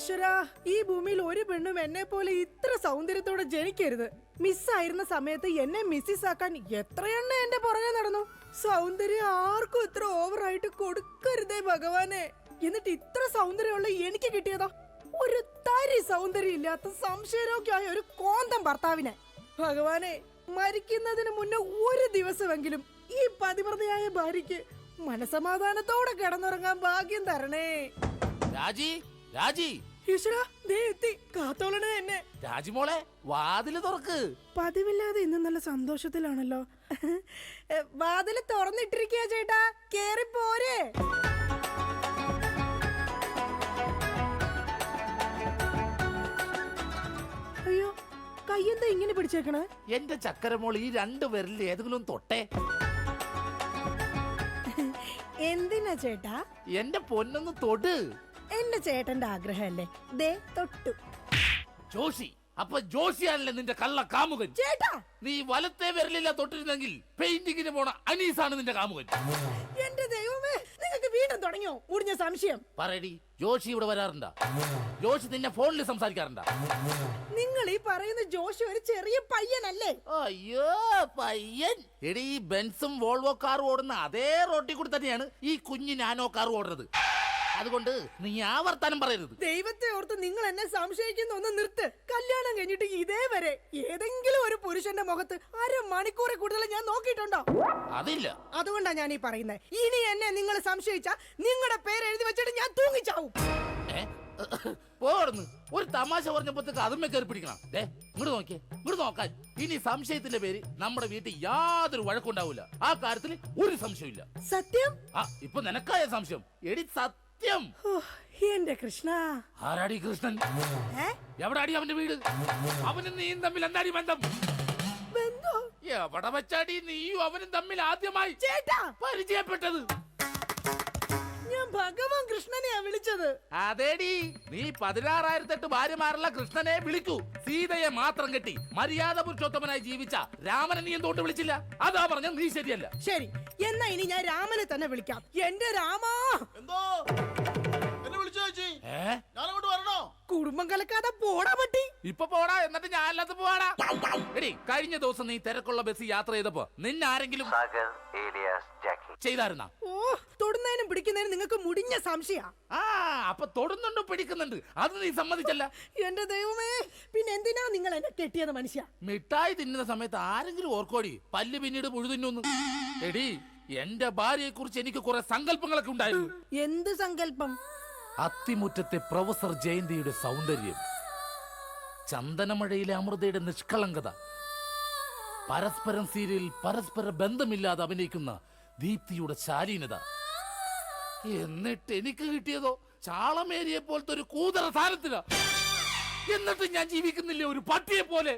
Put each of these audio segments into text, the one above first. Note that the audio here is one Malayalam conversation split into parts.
ഈശ്വര ഈ ഭൂമിയിൽ ഒരു പെണ്ണും എന്നെ പോലെ ഇത്ര സൗന്ദര്യത്തോടെ ജനിക്കരുത്. മിസ്സായിരുന്ന സമയത്ത് എന്നെ മിസ്സിസ് ആക്കാൻ എത്രയെണ്ണ എന്റെ പുറകെ നടന്നു. സൗന്ദര്യം ആർക്കും ഇത്ര ഓവറായിട്ട് കൊടുക്കരുതേ ഭഗവാനെ. എന്നിട്ട് ഇത്ര സൗന്ദര്യമുള്ള എനിക്ക് കിട്ടിയതോ? ഒരു തരി സൗന്ദര്യം ഇല്ലാത്ത സംശയരോഗ്യമായ ഒരു കോന്തം ഭർത്താവിനെ. ഭഗവാനെ മരിക്കുന്നതിന് മുന്നേ ഒരു ദിവസമെങ്കിലും ഈ പതിവ്രതയായ ഭാര്യയ്ക്ക് മനസമാധാനത്തോടെ കിടന്നുറങ്ങാൻ ഭാഗ്യം തരണേ. രാജി രാജി. ഈശ്വര ദേ എത്തി. കാത്തോളണേ എന്നെ. രാജിമോളെ വാതിൽ തുറക്ക്. പതിവില്ലാതെ ഇന്ന് നല്ല സന്തോഷത്തിലാണല്ലോ. വാതിൽ തുറന്നിട്ടിരിക്കുക ചേട്ടാ. കേറി പോരെ. അയ്യോ കയ്യെന്താ ഇങ്ങനെ പിടിച്ചേക്കണേ? എന്റെ ചക്കരമോൾ ഈ രണ്ടു പേരിൽ ഏതെങ്കിലും തൊട്ടേ. എന്തിനാ ചേട്ടാ? എന്റെ പൊന്നൊന്ന് തൊട്. എന്റെ ചേട്ടന്റെ ആഗ്രഹമല്ലേ? ദേ തൊട്ടു. ജോഷി അപ്പൊ അല്ലേ നിന്റെ കള്ള കാമുകൻ? ചേട്ടാ! നീ വലത്തെ വിരലില്ല തൊട്ടിരുന്നെങ്കിൽ പെയിന്റിങ്ങിന് പോണ അനീസാണ് നിന്റെ കാമുകൻ. എന്റെ ദൈവമേ നിങ്ങൾക്ക് വീണ്ടും തുടങ്ങിയോ? മുടിഞ്ഞ സംശയം. പറയടി ജോഷി ഇവിടെ വരാറുണ്ടാ? ജോഷി നിന്നെ ഫോണിൽ സംസാരിക്കാറുണ്ടാ? നിങ്ങൾ ഈ പറയുന്ന ജോഷി ഒരു ചെറിയ പയ്യനല്ലേ? അയ്യോ പയ്യൻ. എടി ഈ ബെൻസും വോൾവോ കാറും ഓടുന്ന അതേ റോട്ടിൽ കൂടി തന്നെയാണ് ഈ കുഞ്ഞു നാനോ കാർ ഓടുന്നത്. അതുകൊണ്ട് നീ ആ വർത്താനം പറയരുത്. ദൈവത്തെ ഓർത്ത് നിങ്ങൾ എന്നെ സംശയിക്കുന്ന ഒന്ന് നിർത്ത്. കല്യാണം കഴിഞ്ഞിട്ട് ഇതേവരെ ഏതെങ്കിലും ഒരു പുരുഷന്റെ മുഖത്ത് അര മണിക്കൂറെ കൂടുതൽ ഞാൻ നോക്കിയിട്ടുണ്ടോ? അതില്ല. അതുകൊണ്ടാ ഞാൻ ഈ പറയുന്നത് ഇനി എന്നെ നിങ്ങൾ സംശയിച്ച നിങ്ങളുടെ പേര് എഴുതി വെച്ചിട്ട് ഞാൻ തൂങ്ങിച്ചാവും. ഏ? പോടുന്നു ഒരു തമാശ പറഞ്ഞപ്പോഴത്തേക്ക് അതുമേ കയറി പിടിക്കണം. ദേ ഇങ്ങോട്ട് നോക്കിയേ. ഇങ്ങോട്ട് നോക്കാൻ. ഇനി സംശയത്തിന്റെ പേര് നമ്മുടെ വീട്ടിൽ യാതൊരു വഴക്കുണ്ടാവില്ല ആ കാര്യത്തിൽ ഒരു സംശയമില്ല സത്യം? ആ ഇപ്പൊ നിനക്കായ സംശയം. എടി സത്യം ഓ, എന്റെ കൃഷ്ണ. ആരാടി കൃഷ്ണൻ? എവിടെ എവിടാടി അവന്റെ വീട്? അവനും നീയും തമ്മിൽ എന്താടി ബന്ധം? ബന്ധം? എവിടെ വെച്ചാടി നീയും അവനും തമ്മിൽ ആദ്യമായി ചേട്ടാ! പരിചയപ്പെട്ടത്? ഞാൻ ഭഗവാൻ കൃഷ്ണനെയാ വിളിച്ചത്. അതേടി. നീ പതിനാറായിരത്തെട്ട് ഭാര്യമാരുള്ള കൃഷ്ണനെ വിളിക്കൂ. സീതയെ മാത്രം കെട്ടി മര്യാദ പുരുഷോത്തമനായി ജീവിച്ച രാമനെ നീ എന്തുകൊണ്ട് വിളിച്ചില്ല? അതാ പറഞ്ഞ നീ ശരിയല്ല. ശരി. എന്നാ ഇനി ഞാൻ രാമനെ തന്നെ വിളിക്കാം. എന്റെ രാമാ! എന്തോ? എന്നെ വിളിച്ചു ചേച്ചി? വരണോ? കുടുംബം കലക്കാതെ പോടാ പട്ടി. ഇപ്പൊ പോടാ എന്നിട്ട് ഞാൻ അല്ലാത്ത പോടാ എടി കഴിഞ്ഞ ദിവസം നീ തിരക്കുള്ള ബസ് യാത്ര ചെയ്തപ്പോ നിന്നെ ആരെങ്കിലും Sagar alias Jackie. ചെയ്തായിരുന്ന? ഓ തൊടുന്നതിനും പിടിക്കുന്നതിനും നിങ്ങൾക്ക് മുടിഞ്ഞ സംശയ. ആ അപ്പൊ തൊടുന്നുണ്ട് പിടിക്കുന്നുണ്ട്. അത് നീ സമ്മതിച്ചല്ല. എന്റെ ദൈവമേ പിന്നെ എന്തിനാ നിങ്ങൾ എന്നെ കെട്ടിയത് മനുഷ്യ? മിഠായി തിന്നുന്ന സമയത്ത് ആരെങ്കിലും ഓർക്കോടി? പല്ല് പിന്നീട് മുഴുതിന്നു എടി എന്റെ ഭാര്യയെ കുറിച്ച് എനിക്ക് കുറെ സങ്കല്പങ്ങളൊക്കെ ഉണ്ടായിരുന്നു. എന്ത് സങ്കല്പം? അത്തിമുറ്റത്തെ പ്രൊഫസർ ജയന്തിയുടെ സൗന്ദര്യം ചന്ദനമഴയിലെ അമൃതയുടെ നിഷ്കളങ്കത പരസ്പരം സീരിയൽ പരസ്പര ബന്ധമില്ലാതെ അഭിനയിക്കുന്ന ദീപ്തിയുടെ ശാലീനത. എന്നിട്ട് എനിക്ക് കിട്ടിയതോ ചാളമേരിയെ പോലത്തെ ഒരു കൂതറ സാധനത്തില. എന്നിട്ട് ഞാൻ ജീവിക്കുന്നില്ല ഒരു പട്ടിയെ പോലെ?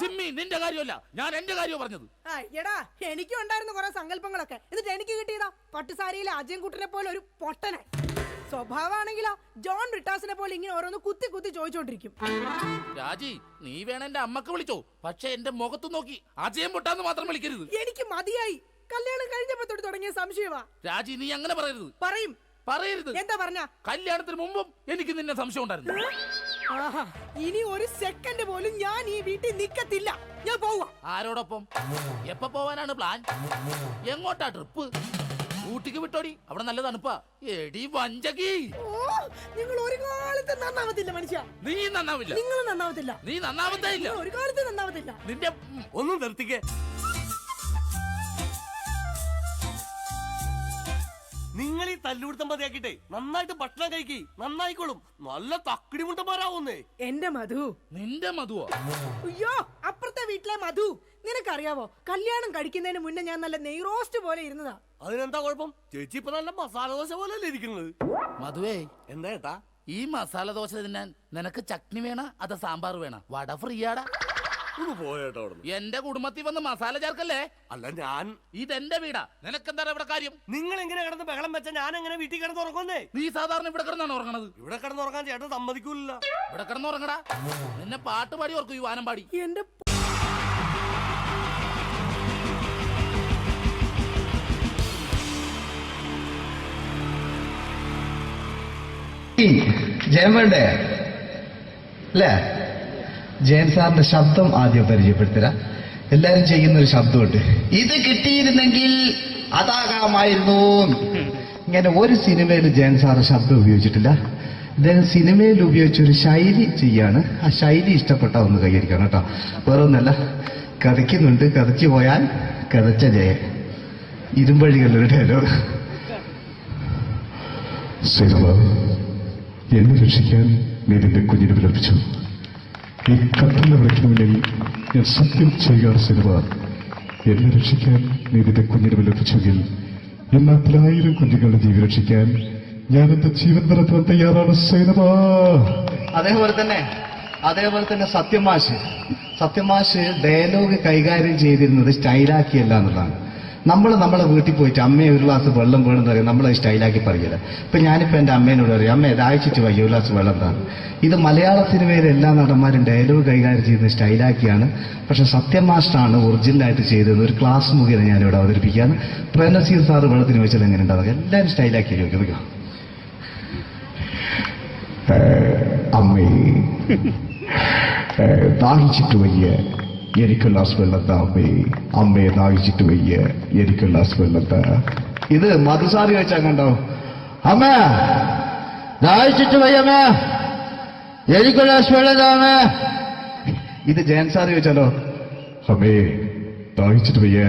ജിമ്മി നിന്റെ കാര്യമല്ല. ഞാൻ എന്റെ കാര്യം പറഞ്ഞത്. ആ, എടാ എനിക്കും ഉണ്ടായിരുന്നു കുറെ സങ്കല്പങ്ങളൊക്കെ. എന്നിട്ട് എനിക്ക് കിട്ടിയതാ പട്ടുസാരിയിലെ അജയൻ കുട്ടനെ പോലെ ഒരു പൊട്ടനെ. സ്വഭാവമാണെങ്കിലോ ജോൺ റിട്ടാസിനെ പോലെ ഇങ്ങനെ ഓരോന്ന് കുത്തി കുത്തി ചോദിച്ചോണ്ടിരിക്കും. രാജി നീ വേണ എന്റെ അമ്മയ്ക്ക് വിളിച്ചോ. പക്ഷെ എന്റെ മുഖത്ത് നോക്കി അജയം പൊട്ടാന്ന് മാത്രം വിളിക്കരുത്. എനിക്ക് മതിയായി. കല്യാണം കഴിഞ്ഞപ്പോ തൊട്ട് തുടങ്ങിയ സംശയമാ രാജി നീ അങ്ങനെ പറയരുത്. പറയും. പറയരുത്. എന്താ പറഞ്ഞ? കല്യാണത്തിന് മുമ്പും എനിക്ക് നിന്നെ സംശയം ഉണ്ടായിരുന്നു. ആഹാ ഇനി ഒരു സെക്കൻഡ് പോലും ഞാൻ ഈ വീട്ടിൽ നിക്കത്തില്ല. ഞാൻ പോവാ. ആരോടൊപ്പം? എപ്പ പോവാനാണ് പ്ലാൻ എങ്ങോട്ടാ ട്രിപ്പ് ഊട്ടിക്ക് വിട്ടോടി. അവിടെ നല്ല തണുപ്പാ. എടി വഞ്ചകി. ഓ നിങ്ങൾ ഒരു കാലത്ത് നന്നാവത്തില്ല മനുഷ്യ. നീ നന്നാവില്ല. നിങ്ങൾ നന്നാവത്തില്ല. നീ നന്നാവത്തേ ഇല്ല. നിങ്ങൾ ഒരു കാലത്ത് നന്നാവത്തില്ല. നിന്റെ ഒന്നും ഒന്ന് നിർത്തിക്കേ. നിങ്ങൾ ഈ തല്ലുപിടുത്തം മതിയാക്കിട്ടെ നന്നായിട്ട് ഭക്ഷണം കഴിക്കി നന്നായിക്കോളും. നല്ല തക്കിടി മുണ്ടന്മാരാവുന്നേ എന്റെ മധു. നിന്റെ മധുവോ? അയ്യോ അപ്പുറത്തെ വീട്ടിലെ മധു. നിനക്കറിയാവോ കല്യാണം കഴിക്കുന്നതിന് മുന്നേ ഞാൻ നല്ല നെയ്റോസ്റ്റ് പോലെ ഇരുന്നതാ. അതിനെന്താ കുഴപ്പം? ചേച്ചി ഇപ്പൊ നല്ല മസാല ദോശ പോലെയല്ലേ ഇരിക്കുന്നത്. മധുവേ എന്താ ഏട്ടാ? ഈ മസാല ദോശ തിന്നാൻ നിനക്ക് ചട്നി വേണ അത് സാമ്പാർ വേണ? വട ഫ്രീയാടാ ഒന്ന് പോയേട്ടാ അവിടെ എന്റെ കുടുംബത്തിൽ വന്ന് മസാല ചേർക്കല്ലേ? അല്ല ഞാൻ ഇതെന്റെ വീടാ. നിനക്കെന്താ ഇവിടെ കാര്യം? നിങ്ങൾ എങ്ങനെ കിടന്ന് ബഹളം വെച്ച ഞാൻ എങ്ങനെ വീട്ടിൽ കിടന്ന് ഉറങ്ങുന്നേ? നീ സാധാരണ ഇവിടെ കിടന്നാണ് ഉറങ്ങണത്? ഇവിടെ കിടന്ന് ഉറങ്ങാൻ ചേട്ടൻ സമ്മതിക്കൂല. ഇവിടെ കിടന്ന് ഉറങ്ങടാ. നിന്നെ പാട്ട് പാടി ഓർക്കും ഈ വാനം പാടി. എന്റെ ജയം വേണ്ടേ അല്ലേ? ജയൻ സാറിന്റെ ശബ്ദം ആദ്യം പരിചയപ്പെടുത്തരാ. എല്ലാരും ചെയ്യുന്ന ഒരു ശബ്ദമുണ്ട്. ഇത് കിട്ടിയിരുന്നെങ്കിൽ അതാകാമായിരുന്നു. ഇങ്ങനെ ഒരു സിനിമയിൽ ജയൻ സാറ് ശബ്ദം ഉപയോഗിച്ചിട്ടില്ല. ഇദ്ദേഹം സിനിമയിൽ ഉപയോഗിച്ച ഒരു ശൈലി ചെയ്യാണ്. ആ ശൈലി ഇഷ്ടപ്പെട്ട ഒന്ന് കൈകരിക്കണം കേട്ടോ. വേറെ ഒന്നല്ല കഥയ്ക്കുന്നുണ്ട്. കഥച്ചു പോയാൽ കഥച്ച ജയൻ. ഇരുമ്പഴികളുടെ ഡയലോഗ് സിനിമ. എന്നെ രക്ഷിക്കാൻ നീ കുഞ്ഞിനെ വിലപിച്ചു ഈ കത്തുന്ന വിളക്കിന് മുന്നിൽ ഞാൻ സത്യം ചെയ്യുകയാണ് സിനിമ എന്നെ രക്ഷിക്കാൻ നീ നിന്റെ കുഞ്ഞിനെ വിലപിച്ചെങ്കിൽ എന്നാത്തിലായിരം കുഞ്ഞുങ്ങളുടെ ജീവി രക്ഷിക്കാൻ ഞാൻ എന്റെ ജീവൻ നിറത്താൻ തയ്യാറാണ് സേനവ അതേപോലെ തന്നെ അതേപോലെ തന്നെ സത്യമാഷ്. സത്യമാഷ് ഡയലോഗ് കൈകാര്യം ചെയ്തിരുന്നത് സ്റ്റൈലാക്കിയല്ല എന്നുള്ളതാണ്. നമ്മൾ നമ്മളെ വീട്ടിൽ പോയിട്ട് അമ്മയെ ഒരു ഗ്ലാസ് വെള്ളം വേണമെന്ന് പറയും നമ്മളെ സ്റ്റൈലാക്കി പറയില്ല ഇപ്പൊ ഞാനിപ്പോ എന്റെ അമ്മേനോട് പറയും അമ്മ ദാഹിച്ചിട്ട് വയ്യ ഒരു ഗ്ലാസ് വെള്ളം താണ് ഇത് മലയാള സിനിമയിലെ എല്ലാ നടന്മാരും ഡയലോഗ് കൈകാര്യം ചെയ്യുന്ന സ്റ്റൈലാക്കിയാണ്. പക്ഷെ മാസ്റ്ററാണ് ഒറിജിനലായിട്ട് ചെയ്തത് ഒരു ക്ലാസ് മുഖേന ഞാനിവിടെ അവതരിപ്പിക്കുകയാണ്. പ്രേംനസീർ സാറ് വെള്ളത്തിന് വെച്ചത് എങ്ങനെ ഉണ്ടാവുക എല്ലാവരും സ്റ്റൈലാക്കി ചോദിക്കുക അമ്മേ. ദാഹിച്ചിട്ട് വയ്യ. എരിക്കുള്ള സ്വർണത്ത അമ്മേ അമ്മയെ ദാഹിച്ചിട്ട് വയ്യ എരിക്കുള്ള സ്വർണത്ത ഇത് മധുസാരി വെച്ചാൽ കണ്ടോ? അമ്മ ദാഹിച്ചിട്ട് വയ്യമ്മ എരിക്കുള്ള സ്വർണതാണ് ഇത് ജയൻസാരി വെച്ചാലോ? അമ്മേ ദാഹിച്ചിട്ട് വയ്യ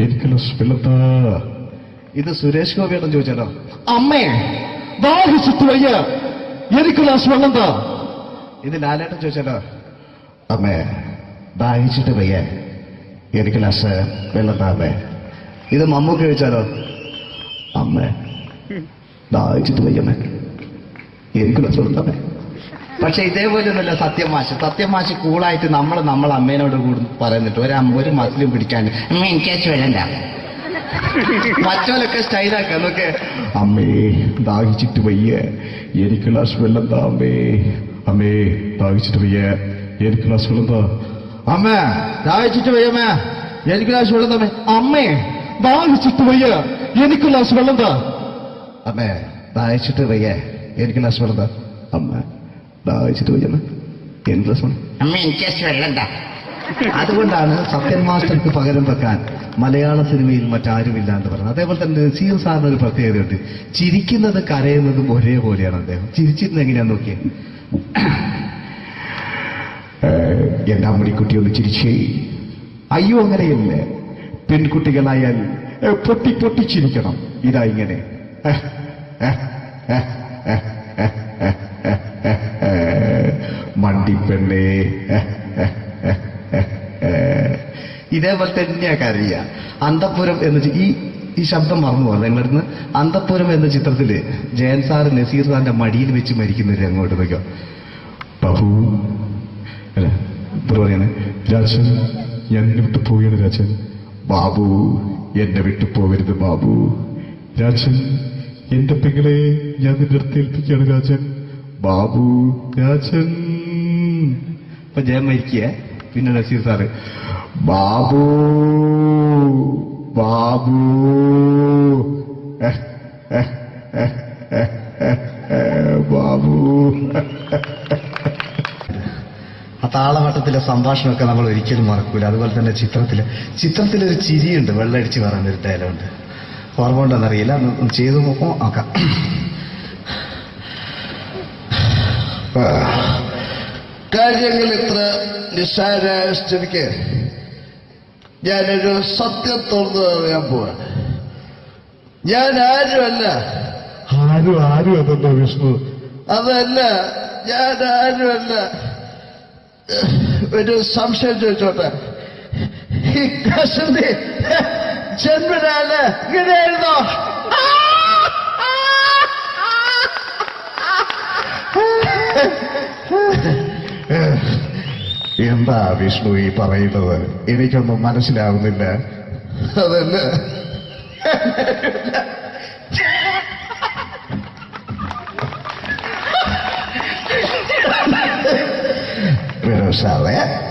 എരിക്കുള്ള സ്വർണത്ത ഇത് സുരേഷ് ഗോപിയാണെന്ന് ചോദിച്ചാലോ? അമ്മേ ദാഹിച്ചിട്ട് വയ്യ എരിക്കുള്ള സ്വർണത ഇത് ലാലേട്ടൻ ചോദിച്ചാലോ? അമ്മേ ദാഹിച്ചിട്ട് വയ്യ. എനിക്ക് ഗ്ലാസ് വെള്ളം താമേ ഇത് മമ്മു ചോദിച്ചാലോ അമ്മ. ദാഹിച്ചിട്ട് വയ്യമ്മേ. എനിക്ക് ഗ്ലാസ് വെള്ളം പക്ഷെ ഇതേപോലെ ഒന്നുമല്ല സത്യമാശ സത്യമാശ കൂളായിട്ട് നമ്മൾ നമ്മൾ അമ്മേനോട് കൂടി പറയുന്നിട്ട് ഒരു ഒരു മസിലും പിടിക്കാണ്ട് അമ്മ എനിക്ക് വെള്ളണ്ട മറ്റോലൊക്കെ സ്റ്റൈലാക്കാം എന്നൊക്കെ അമ്മേ ദാഹിച്ചിട്ട് വയ്യ. എനിക്ക് ഗ്ലാസ് വെള്ളം താ അമ്മേ. അമ്മേ ദാഹിച്ചിട്ട് വയ്യ. എനിക്ക് ഗ്ലാസ് വെള്ളം താ. അമ്മ ദാഹിച്ചിട്ട് വയ്യമ്മ എനിക്ക് ഗ്ലാസ് വെള്ളം തന്നെ. അമ്മേ ദാഹിച്ചിട്ട് വയ്യ. എനിക്ക് ഗ്ലാസ് വെള്ളം താ. അമ്മേ ദാഹിച്ചിട്ട് വയ്യ. എനിക്ക് ഗ്ലാസ് വെള്ളം താ. അമ്മ ദാഹിച്ചിട്ട് വയ്യമ്മ എനിക്ക് ഗ്ലാസ് വെള്ളം അമ്മ എനിക്ക് വെള്ളണ്ട അതുകൊണ്ടാണ് സത്യൻ മാസ്റ്റർക്ക് പകരം വെക്കാൻ മലയാള സിനിമയിൽ മറ്റാരുമില്ല എന്ന് പറയുന്നത് അതേപോലെ തന്നെ നസീർ സാറിന് ഒരു പ്രത്യേകതയുണ്ട്. ചിരിക്കുന്നതും കരയുന്നതും ഒരേപോലെയാണ് അദ്ദേഹം. ചിരിച്ചിരുന്നത് എങ്ങനെയാന്ന് എന്റെ അമ്മടിക്കുട്ടി ഒന്ന് ചിരിച്ചേ അയ്യോ അങ്ങനെയല്ല പെൺകുട്ടികളായാൽ പൊട്ടി പൊട്ടി ചിരിക്കണം ഇതാ ഇങ്ങനെ മണ്ടിപ്പെണ്ണേ ഇതേപോലെ തന്നെയാ കരയ അന്തപുരം എന്ന് ഈ ഈ ശബ്ദം മറന്നു പോകാം നിങ്ങളുടെ അന്തപുരം എന്ന ചിത്രത്തിൽ ജയൻ സാർ നസീർ സാറിന്റെ മടിയിൽ വെച്ച് മരിക്കുന്നൊരു അങ്ങോട്ട് നോക്കിയോ രാജൻ ഞാൻ എന്നെ വിട്ടു പോവുകയാണ് രാജൻ. ബാബു എന്നെ വിട്ടു പോകരുത് ബാബു. രാജൻ എന്റെ പെങ്ങളെ ഞാൻ നിന്റെ അടുത്ത് ഏൽപ്പിക്കുകയാണ് രാജൻ. ബാബു രാജൻ. ഇപ്പൊ ജയം മരിക്കുക പിന്നെ നസീർ സാറ്. ബാബു ബാബു. ബാബു. ആ താളവട്ടത്തിലെ സംഭാഷണമൊക്കെ നമ്മൾ ഒരിക്കലും മറക്കൂല. അതുപോലെ തന്നെ ചിത്രത്തിൽ ചിത്രത്തിലൊരു ചിരിയുണ്ട്. വെള്ളടിച്ച് പറയുന്ന ഒരു ഡയലോണ്ട് ഓർമ്മ ഉണ്ടെന്നറിയില്ല ചെയ്തു നോക്കും. നോക്കാം കാര്യങ്ങൾ ഇത്ര നിസ്സാരായ സ്ഥിതിക്ക് ഞാനൊരു സത്യം തുറന്നു പറയാൻ പോവാ. ഞാൻ ആരുമല്ല. ആരും ആരും അതല്ല വിഷ്ണു. അതല്ല ഞാൻ ആരുമല്ല. ഒരു സംശയം ചോദിച്ചോട്ടെ? ഈ കസന്തി ജന്മനാണ്. ഇങ്ങനെയായിരുന്നോ? എന്താ വിഷ്ണു ഈ പറയുന്നത്? എനിക്കൊന്നും മനസ്സിലാവുന്നില്ല. അതല്ല. Yerusalem